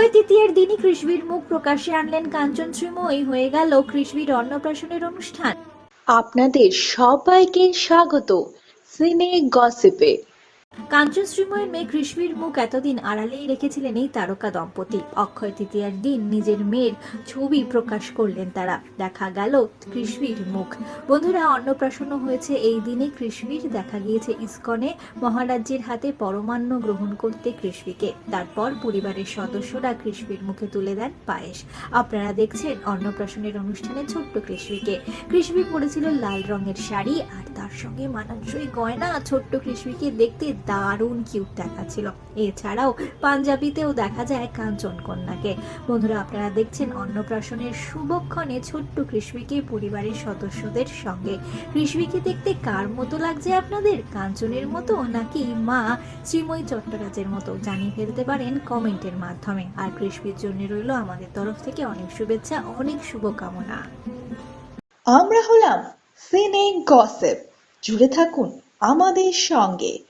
অক্ষয় তৃতীয়ের দিনই কৃষ্ণের মুখ প্রকাশে আনলেন কাঞ্চন শ্রীময়ী। হয়ে গেল কৃষ্ণের অন্নপ্রাশনের অনুষ্ঠান। আপনাদের সবাইকে স্বাগত। সিনে গসিপে। কাঞ্চন শ্রীময়ের মেয়ে কৃষ্ণবীর মুখ এতদিন আড়ালেই রেখেছিলেন এই তারকা দম্পতি। অক্ষয় তৃতীয়ার দিন নিজের মেয়ের ছবি প্রকাশ করলেন তারা। দেখা গেল কৃষ্ণবীর মুখ। বন্ধুরা অন্নপ্রাশন হয়েছে এই দিনে কৃষ্ণবীর দেখা গিয়েছে ইসকনে মহারাজ্যের হাতে পরমান্ন গ্রহণ করতে কৃষ্ণবীকে তারপর পরিবারের সদস্যরা কৃষ্ণবীর মুখে তুলে দেন পায়েস। আপনারা দেখছেন অন্নপ্রাশনের অনুষ্ঠানে ছোট্ট কৃষ্ণবীকে কৃষ্ণবী পরেছিল লাল রঙের শাড়ি আর তার সঙ্গে মানানসই গয়না। ছোট্ট কৃষ্ণবীকে দেখতে দারুণ কিউট দেখাচ্ছিল এছাড়াও পাঞ্জাবিতেও দেখা যায় কাঞ্চন কন্যাকে। বন্ধুরা, আপনারা দেখছেন অন্নপ্রাশনের শুভক্ষণে ছোট্ট কৃষ্ণবীকে পরিবারের সদস্যদের সঙ্গে। কৃষ্ণবীকে দেখতে কার মতো লাগছে আপনাদের? কাঞ্চনের মতো নাকি মা শ্রীময়ী চট্টরাজের মতো? জানিয়ে ফেলতে পারেন কমেন্টের মাধ্যমে। আর কৃষ্ণবীর জন্য রইল আমাদের তরফ থেকে অনেক শুভেচ্ছা, অনেক শুভকামনা। আমরা হলাম সিনে গসিপ। জুড়ে থাকুন আমাদের সঙ্গে।